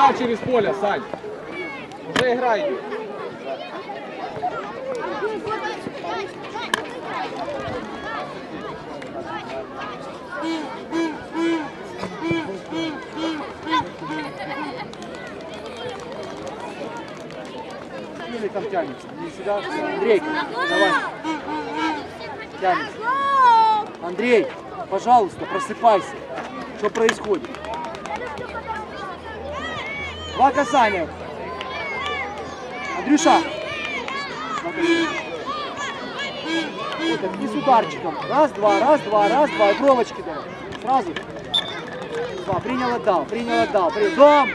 Туда через поле, Сань. Уже игра идет. Или там тянется. Не сюда. Андрей, давай. Тянется. Андрей, пожалуйста, просыпайся. Что происходит? Два касания. Андрюша. Вот так, не с ударчиком. Раз, два, раз, два, раз, два. И бровочки давай. Сразу. Два. Принял, отдал. Принял, отдал. Принял. Дом.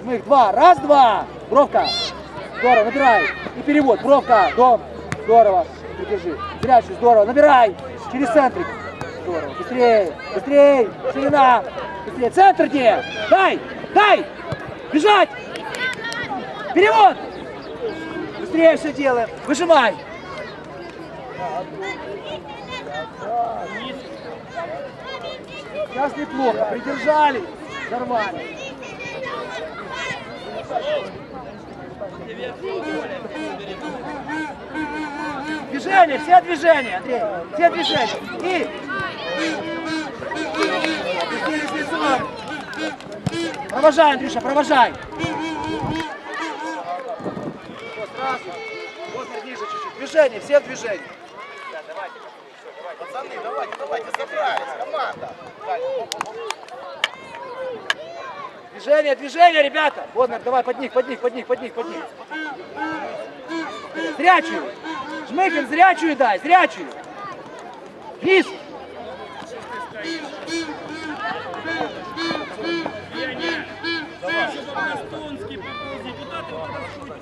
Жмых. Два. Раз, два. Бровка. Здорово. Набирай. И перевод. Бровка. Дом. Здорово. Придержи. Зрячий. Здорово. Набирай. Через центрик. Здорово. Быстрее. Быстрее. Ширина. Быстрее. Центр где? Дай. Дай. Бежать. Перевод. Быстрее все делаем. Выжимай. Сейчас неплохо. Придержали. Нормально. Движение, все движения, Андрей. Все движения. И. Провожай, Андрюша, провожай. Вот, сразу. Вот, ниже чуть-чуть. Движение, все движения. Пацаны, давайте, давайте, собрались, команда. Движение, движение, ребята. Вот, Нар, давай, под них, под них, под них, под них, под них. Зрячую. Жмыхин, зрячую дай, зрячую. Вниз. Эстонский попозже. Куда ты туда скрутил же, скажи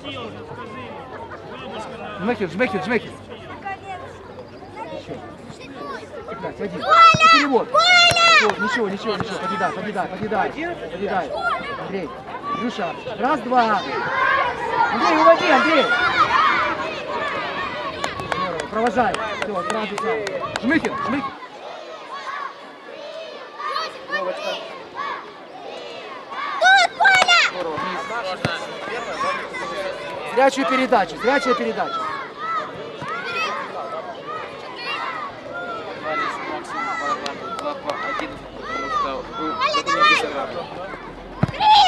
мне. Бабушка на... Жмыхин, Жмыхин, Жмыхин. Пять, один. И перевод. Все, ничего, ничего, ничего. Подъедай, подъедай, подъедай. Подъедай. Андрей. Илюша. Раз, два. Андрей, уводи, Андрей. Здорово, провожай. Все, сразу сам. Жмыхин, Жмыхин. Левочка. Здорово, вниз. Зрячую передачу, зрячая передача.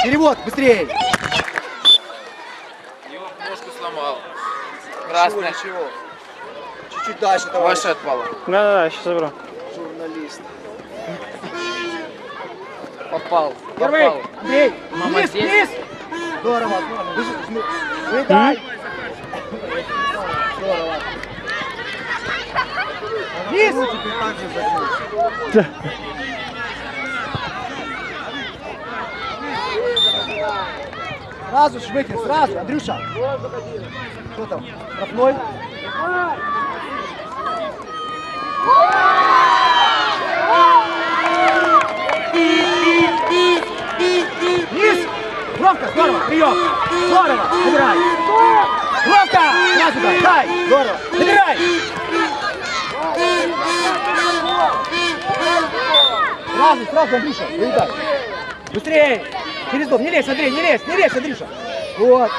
Перевод, быстрее. Его ножку сломал. Красный. Ничего, Чуть-чуть дальше, давай. Ваша отпала. Да-да-да, сейчас заберу. Журналист. Попал. Первый, Попал. Андрей, Мама здесь? Здорово, жми- Выдай. Здорово. Вниз. Сразу шмыкни, сразу, Андрюша. Что там, штрафной? Вниз! Громко, здорово, прием! Здорово, набирай! Громко! Сразу дай, дай! Здорово, набирай! Сразу, сразу, Андрюша, выедай! Быстрее! Через дом, не лезь, Андрей, не лезь, не лезь, Андрюша! Вот!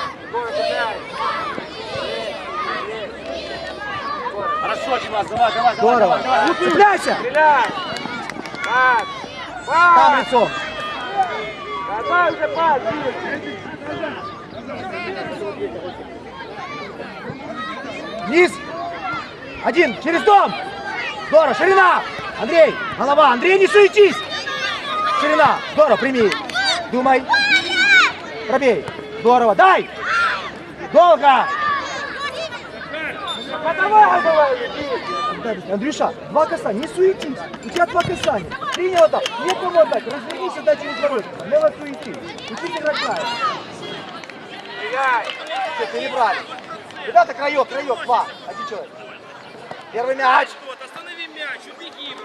Хорошо, Димас, давай, давай, Здорово! Цепляйся! Стреляй! Пас! Там лицом! Вниз! Один, через дом! Здорово, ширина! Андрей, голова, Андрей, не суетись! Ширина, здорово, прими! Думай! Пробей! Здорово, дай! Долго! Андрюша, два касания, не суетись! У тебя два касания! Принял так, некому отдать, развернись дай через дорогу. Лево суетись! Учись играть правильно! Все, перебрали. Ребята, краек, краек, два. Один человек. Первый мяч. Останови мяч, убеги.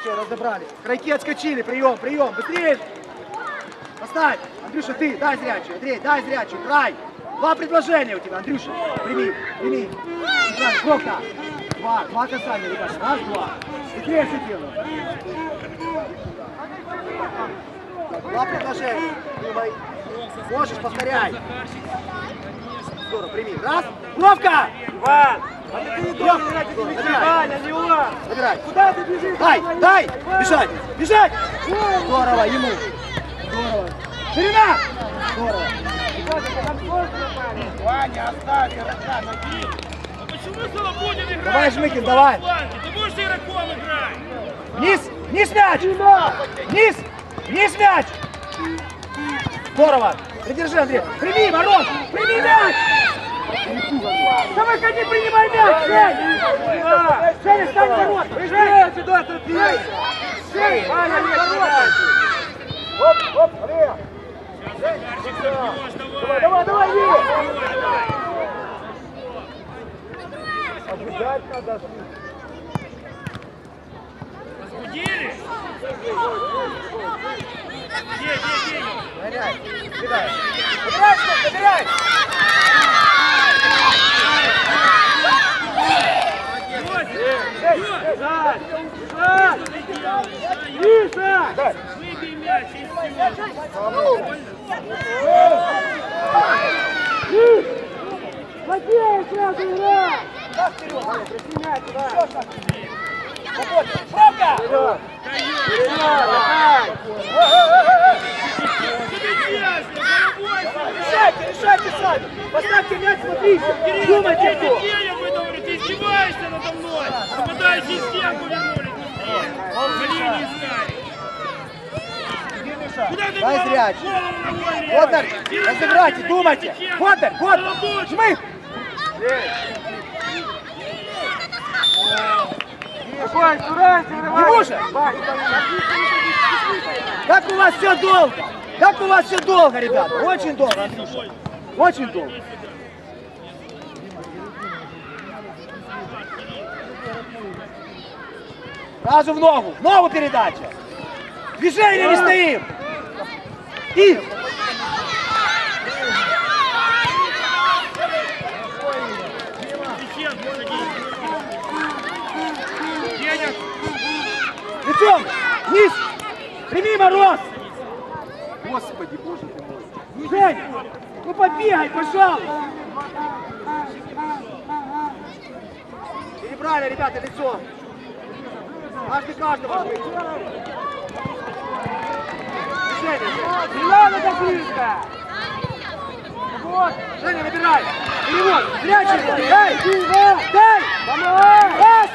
Все, разобрали. Крайки отскочили. Прием, прием. Быстрее. Поставь. Андрюша, ты. Дай зрячую. Андрей, дай зрячую. Край. Два предложения у тебя, Андрюша. Прими, прими. Играй. Два, два касания, ребята. Раз, два. Быстрее все делаем. Два предложения. Думай. Можешь, повторяй. Здорово, прими. Раз. Бровка! Иван! А ты не должен играть, это не Набирай. Ваня, не он! Набирай. Куда ты бежишь? Дай, Иван? дай! Иван! Бежать! Бежать! Здорово, ему! Здорово! Ширина! Здорово! Иван. Ваня, оставь игрока, ноги. А почему Солободин играет? Давай, Жмыкин, давай. Ты будешь игроком играть? Вниз! Вниз мяч! Вниз! Вниз мяч! Здорово! Придержи, Андрей! Прими, Мороз! Прими мяч! Да выходи, принимай мяч! Жень! Женя, стань ворот! Бежи сюда! Жень! Ваня, нет, ворота! Оп, оп, Андрей! Давай, давай. давай, давай, Обыгать надо. Разбудили? Где, где, где? Что, набирай! Бежать! Бежать! Миша! Выбей мяч и Хоккей сразу игра! Шаг вперед! Еще шаг! Свободно! Бровка! Вперед! Решайте, решайте сами! Поставьте мяч, смотрите! Думайте, кто! Ты издеваешься надо мной? Нападающий стенку вернули искали. Куда ты Дай голову- зря. голову навалил? Водор, Иди разыграйте, думайте! Водор! Работай. Жмых! Как у вас все долго! Как у вас все долго, ребята! Очень долго, Андрюша! Очень долго! Сразу в ногу! В ногу передача! Движение не стоим! И! Печенку садись. Денег. Лицом! Вниз! Прими мороз! Господи, боже ты мой! Женя! Побегай, пожалуйста! Перебрали, ребята, лицом! Каждый каждого! Не надо так близко! Вот! Женя, набирай! Перевод! Прячь его! Дай! Дай! Помогай! Раз!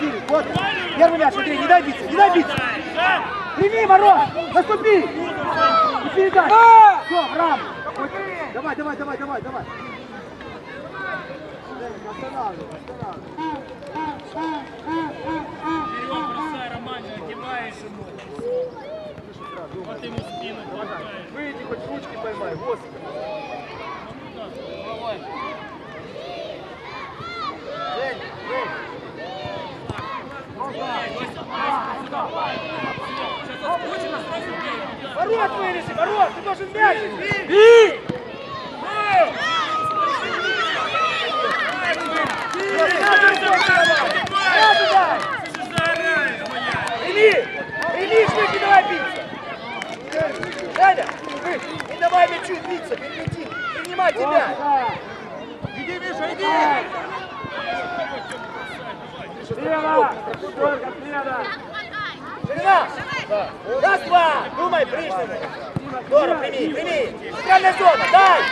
Четыре, вот! Первый мяч, Андрей, не дай биться! Не дай биться! Прими, Мороз! Наступи! И передай! Все, в раму! Давай, давай, давай, давай, давай! Останавливай, останавливай! Вперед, бросай, Роман, отнимаешь ему. Вот ему спину толкаешь. Выйди, хоть ручки поймай, господи! Женя, Женя! Ворот вылези, ворот! Ты должен мяч! Бей! Прими! Прими, Швыки, давай биться! Женя, вы, не давай мячу биться, перелети! Принимайте мяч! Иди, Миша, иди! Слева! Только слева! Ширина! Раз, два! Думай, Пришвин! Здорово, прими, прими! Центральная зона, дай!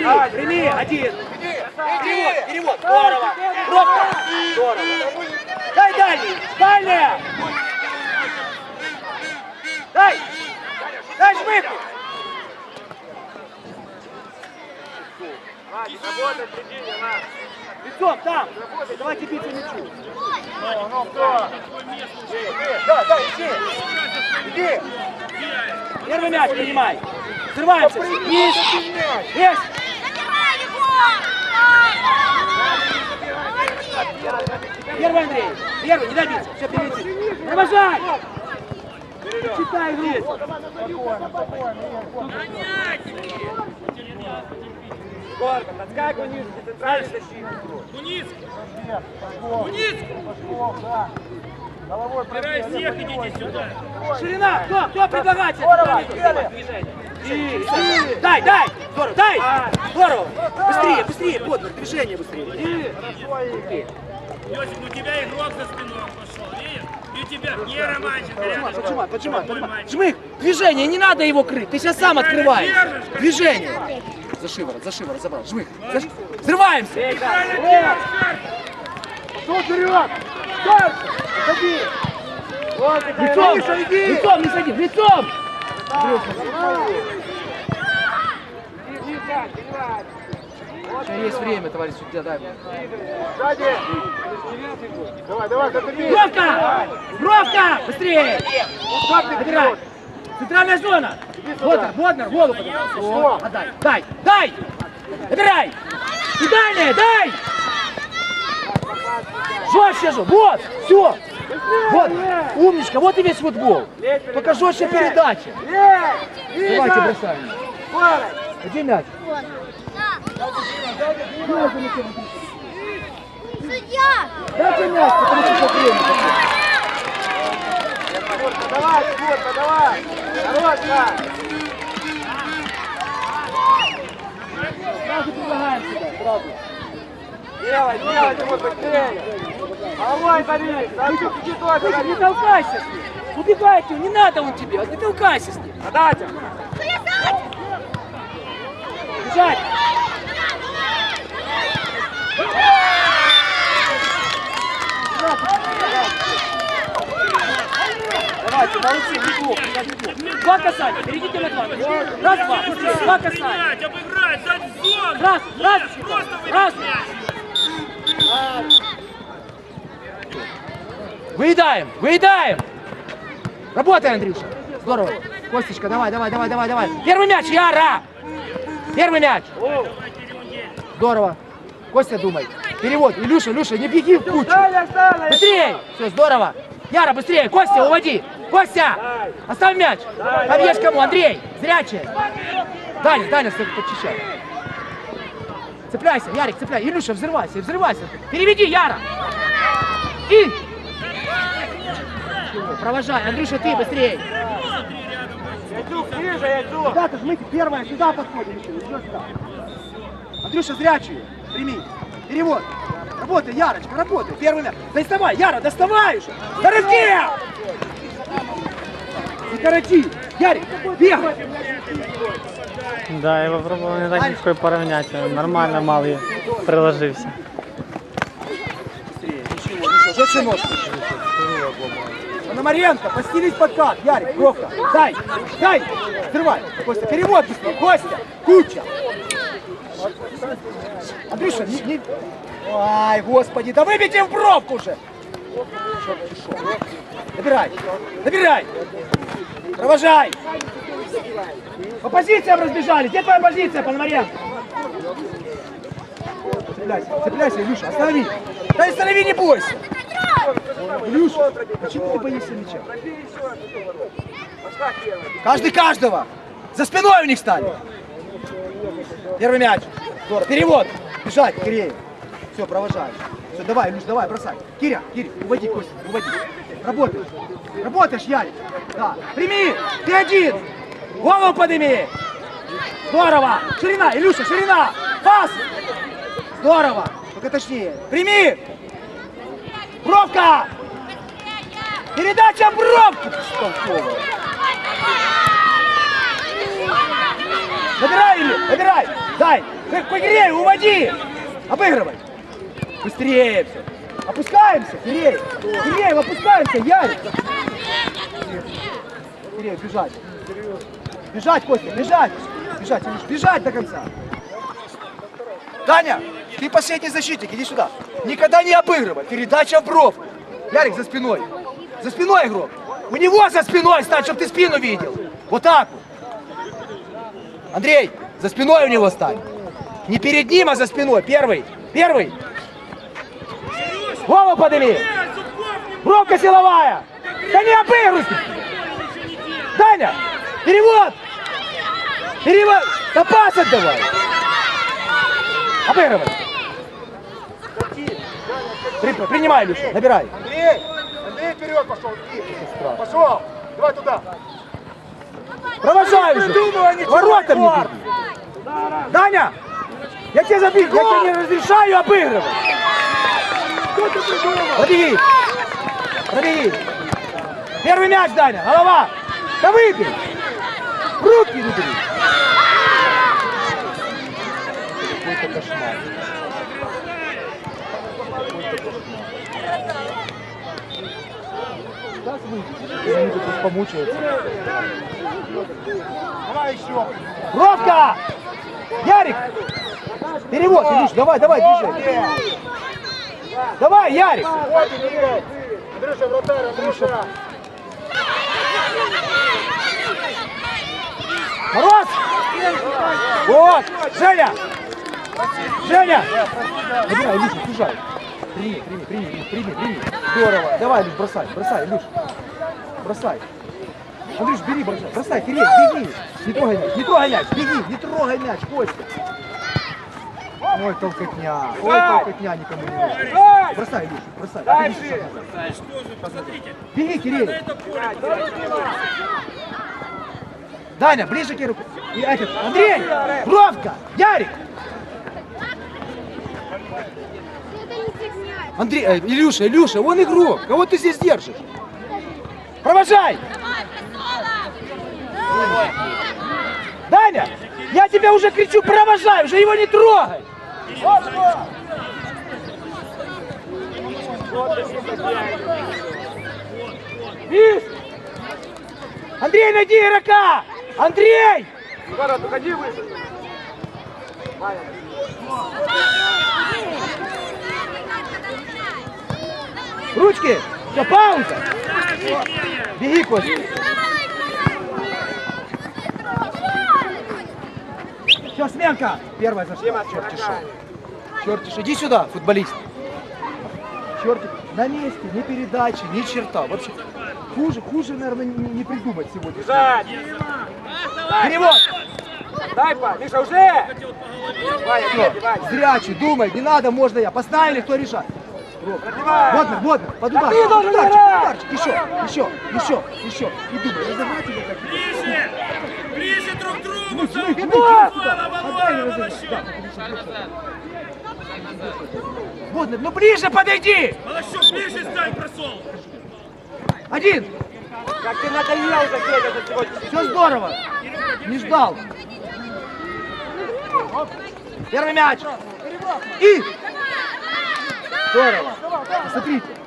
Давай, прими, один. Перевод, перевод, здорово. Бровка, здорово. Дай дальний, дальняя. Дай, дай жмыку. Вадик, работай, середине, на! Лицом, там. Давайте биться мячу. Ну, ну, кто? Да, да, иди. Иди. Первый мяч принимай. Срываемся. Есть. Есть. Первый Андрей. Первый, не добиться. Все, перелети. Провожай. Читай игру. Гонять! Горка, подскакивай ниже, ты центральный защитник. Куницкий, да. Головой Убирай всех, идите сюда. Ширина! Кто? Кто предлагает? Здорово. И, дай, дай! Здорово, дай! Здорово! Быстрее, быстрее, Боднер, движение быстрее. Быстрее. Йосип, у тебя игрок за спиной пошел, видишь? И у тебя не романтика. Поджимай, поджимай, поджимай. Жмых, движение, не надо его крыть, ты сейчас сам открываешь. Движение. За шиворот, за шиворот, забрал. Жмых, за ш- взрываемся. Кто вперед? Дальше! Заходи! Лицом, лицом не садим, лицом. Еще есть время, товарищ судья, дай мне. Сзади! Давай, давай, затяни! Бровка! Бровка! Быстрее! Как ты? Центральная зона! Боднер, Боднер, голову поднимай. Что? Отдай, дай, дай! Набирай! И дальняя, дай! Жестче же, вот, все! Вот, умничка, вот и весь футбол. Только жестче передача. Давайте бросаем. Где мяч? Судья! Дайте мяч, потому что сейчас время. Давай, Скотта, давай! Хорошо! Сразу предлагаем сюда, сразу. Делай, делай, Тимур, быстрее! Головой Борис! Садик, иди тоже, Слушай, не Борис! толкайся с ним. Убегайте, не надо он тебе, не толкайся с ним. Подача! Бежать! Давайте, молодцы, неплохо, неплохо. Два касания, перейдите на два. Раз, два, два касания. Обыграть, обыграть, дать зон! Раз, раз, раз. Выедаем, выедаем. Работай, Андрюша. Здорово. Костечка, давай, давай, давай, давай, давай. Первый мяч, Яра. Первый мяч. Здорово. Костя, думай. Перевод. Илюша, Илюша, не беги в кучу. Быстрее! Все, здорово! Яра, быстрее! Костя, уводи! Костя! Оставь мяч! Побьешь кому? Андрей! Зрячий! Даня, Даня, стой, подчищай. Цепляйся, Ярик, цепляй. Илюша, взрывайся, взрывайся. Переведи, Яра! И... Провожай. Андрюша, ты быстрее. Ячук, ближе, Ячук! Сюда жмите, первое, сюда подходим еще, еще сюда. Андрюша, зрячий, прими. Перевод. Работай, Ярочка, работай. Первый мяч. Доставай, Яра, доставай уже. На рывке! Не корочи. Ярик, бегай. Да, я попробовал не так легко поравнять. Нормально малый ничего, ничего, жестче ножку. Пономаренко, постелись подкат. Ярик, Бровка, дай, дай. Открывай. Костя, перевод быстрее. Костя, куча. Андрюша, не, не... Ай, господи, да выбейте в бровку уже. Шо. Набирай, набирай. Провожай. По позициям разбежались. Где твоя позиция, Пономаренко? Цепляйся, цепляйся, Илюша, останови. Да останови, не бойся. Илюша, почему ты боишься мяча? Каждый каждого. За спиной у них стали. Первый мяч. Здорово. Перевод. Бежать, Киреев. Все, провожаешь. Все, давай, Илюш, давай, бросай. Киря, Киря, уводи, Костя, уводи. Работаешь. Работаешь, Ярик. Да. Прими. Ты один. Голову подними. Здорово. Ширина, Илюша, ширина. Пас. Здорово. Только точнее. Прими. Бровка. Передача Бровки. Набирай, Илья, набирай! Дай! Кирею, уводи! Обыгрывай! Быстрее все! Опускаемся, Киреев! Киреев, опускаемся, Ярик! Киреев, бежать! Бежать, Костя, бежать! Бежать, бежать до конца! Таня, ты последний защитник, иди сюда! Никогда не обыгрывай! Передача в бровь! Ярик, за спиной! За спиной игрок! У него за спиной стань, чтобы ты спину видел! Вот так вот! Андрей, за спиной у него стань. Не перед ним, а за спиной. Первый. Первый. Голову подними. Бровка силовая. Да не обыгрывай. Даня, перевод. Перевод. Да пас отдавай. Обыгрывай. При- принимай, Илюша, набирай. Андрей! Андрей вперед пошел! Пошел! Давай туда! Провожай уже. Ворота не мне беги. Даня, я тебе забил, я тебе не разрешаю обыгрывать. Пробеги. Пробеги. Первый мяч, Даня, голова. Да выбей. Руки выбери. Какой-то кошмар. Сейчас выйдет. Пусть помучается. Давай еще! Бровка! Ярик! Перевод, Илюш, давай, давай, движение. Давай, Ярик! Андрюша, вратарь, Андрюша! Мороз! Вот! Женя! Женя! Набирай, Илюша, служай. Прими, прими, прими, прими, прими. Здорово. Давай, Илюш, бросай, бросай, Илюш. Бросай. Андрюш, бери, бросай. Бросай, Кирилл, беги. Не трогай мяч, не трогай мяч, беги, не трогай мяч, Костя. Ой, толкотня, ой, толкотня никому не нужна. Бросай, Илюш, бросай. Дай, Беги, Андрей! Посмотрите, Беги, Кирилл. Даня, ближе к руку. И этот, Андрей, Бровка, Ярик. Андрей, э, Илюша, Илюша, он игрок. Кого ты здесь держишь? Провожай! Даня, я тебя уже кричу, провожай, уже его не трогай. Андрей, найди игрока! Андрей! Егор, уходи выше! Ручки! Все, пауза! Беги, Костя! Все, сменка! Первая зашла. Чертишов. Чертиш, иди сюда, футболист. Чертик, на месте, ни передачи, ни черта. Вообще, хуже, хуже, наверное, не, не придумать сегодня. Бежать! Перевод! Дай, па! Миша, уже! Ваня! зрячий, думай, не надо, можно я. Поставили, кто? Пробивай! Вот, он, под удар. ударчик, ударчик, еще, еще, еще, еще. И думай, разогнать его как Вот, ну ближе подойди! Волощук, ближе стань, просол! Один! Как ты надоел за сегодня! Все здорово! Не ждал! Первый мяч! И! Здорово! Посмотрите!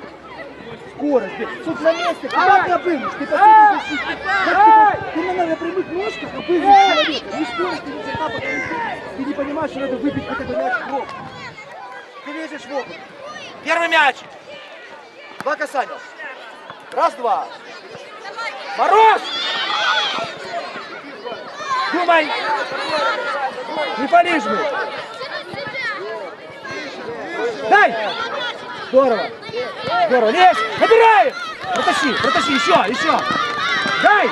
Скорость! блин. Сук на месте! Куда ты обыгрываешь? Ты защитник! Как ты, ты на, прямых ножках обыгрываешь человека! Ни скорости, ни черта, потому что ты не понимаешь, что надо выбить хотя бы мяч в лоб. Ты лезешь в лоб. Первый мяч! Два касания. Раз, два. Мороз! Думай! Не полишь мы! Дай! Здорово! Здорово! Лезь! Набираем! Протащи! Протащи! Еще! Еще! Дай!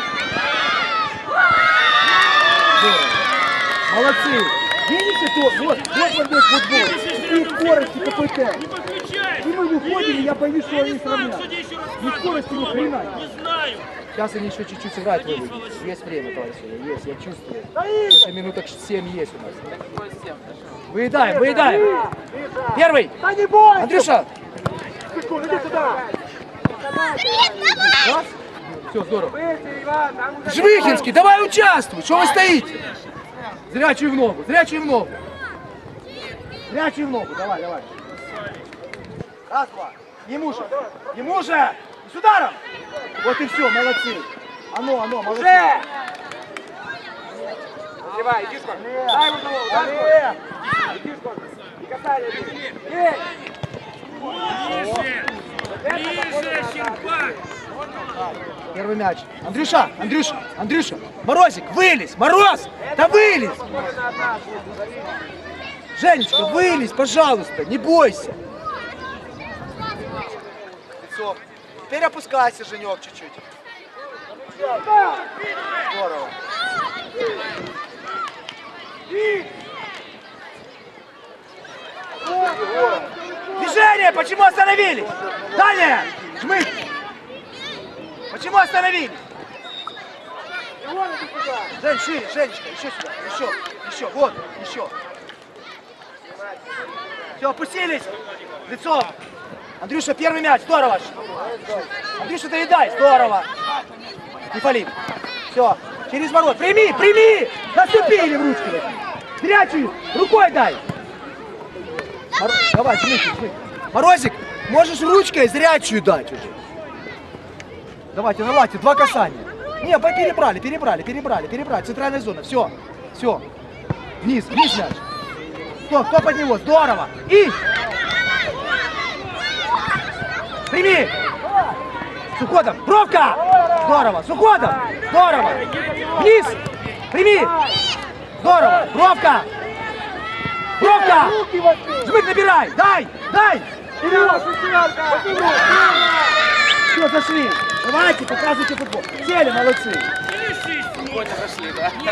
Здорово! Молодцы! Видите, то, вот, вот он весь футбол. Какие скорости, какой темп. Не подключай! И мы выходим, и я боюсь, что они не знаю, сравнят. рассказывать. скорости, ни хрена. Не знаю! Сейчас они еще чуть-чуть Садись, выйдут. Есть время, товарищи, есть, я чувствую. Еще минуток 7 есть у нас. Выедаем, выедаем. Первый. Андрюша. Секунду, иди сюда! Раз. Все, здорово. Жвихинский, давай участвуй. Что вы стоите? Зрячий в ногу, зрячий в ногу. Зрячий в ногу, давай, давай. Раз, два. Ему же, ему же. С ударом. Вот и все, молодцы. Оно, оно, молодцы. Уже! Называй, иди сколько! Дай ему голову, дай ему! Иди сколько! Не касайся! Есть! Первый мяч. Андрюша, Андрюша, Андрюша. Морозик, вылезь, Мороз, да вылезь. Женечка, вылезь, пожалуйста, не бойся. Лицо. Теперь опускайся, Женек, чуть-чуть. Здорово. Почему остановились? Далее! Жмых! Почему остановились? Жень, шире, Женечка, еще сюда, еще, еще, вот, еще. Все, опустились, лицом. Андрюша, первый мяч, здорово. Андрюша, доедай, здорово. Не фали. Все, через ворот, прими, прими! Наступили в ручки. Зрячую, рукой дай. Мор- Давай, жмык, жмык. Морозик, можешь ручкой зрячую дать уже. Давайте, давайте, два касания. Не, перебрали, перебрали, перебрали, перебрали. Центральная зона, все, все. Вниз, вниз мяч. Кто, кто под него? Здорово. И... Прими. С уходом. Бровка. Здорово. С уходом. Здорово. Вниз. Прими. Здорово. Бровка. Бровка. Жмык набирай. Дай. Дай. Все, зашли. Давайте, показывайте футбол. Сели, молодцы.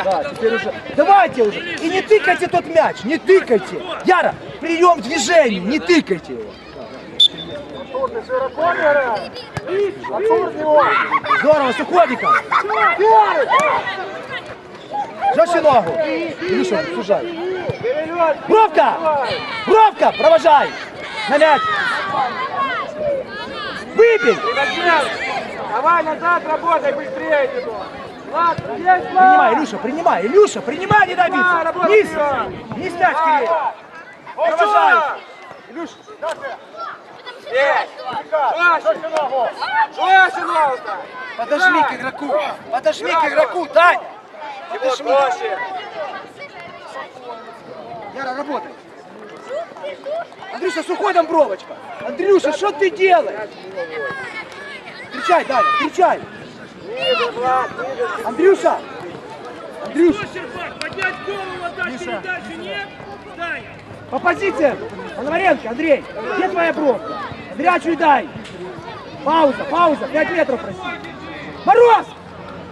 Да, теперь уже. Давайте уже. И не тыкайте тот мяч, не тыкайте. Яра, прием движений, не тыкайте его. Здорово, с уходиком. Жестче ногу. Илюша, сужай. Бровка! Бровка, провожай. На мяч. Выпей. Давай назад работай быстрее, есть Принимай, Илюша, принимай. Илюша, принимай, не добиться. работай, Вниз. Вниз мяч, Кирилл. Провожай. Илюш, Есть! Жестче ногу! Жестче ногу! Подожми к игроку. Подожми к игроку, Тань. Подожми. Яра, работай. Андрюша, с уходом бровочка. Андрюша, что ты делаешь? Кричай, Даня, кричай. Андрюша. Андрюша, поднять голову, отдать передачу, нет? Даня, по позициям. Пономаренко, Андрей, где твоя бровка? Зрячую дай. Пауза, пауза, 5 метров проси. Мороз,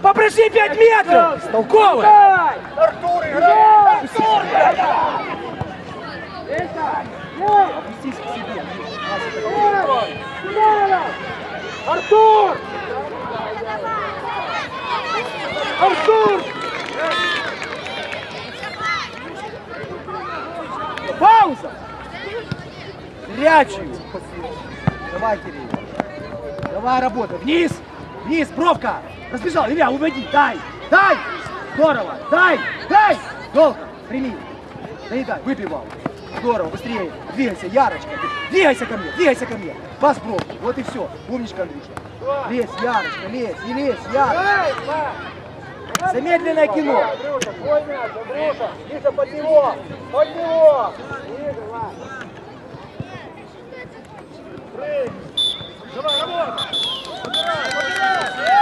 попроси 5 метров. Толковый. Артур, играй! Опустись к себе. Артур! Артур! Пауза! Зрячую. Давай, Кирилл. Давай, работай. Вниз! Вниз, бровка! Разбежал. Илья, уводи. Дай! Дай! Здорово! Дай! Дай! Долго! Прими. Наедай, выпивал. Здорово, быстрее. Двигайся, Ярочка. Двигайся ко мне, двигайся ко мне. Бас брок. Вот и все. Умничка, Андрюша. Лезь, Ярочка, лезь. И лезь, Ярочка. Замедленное кино. Андрюша, твой мяч, Андрюша. Миша, под него. Под него. Давай, работай! Подбирай, подбирай!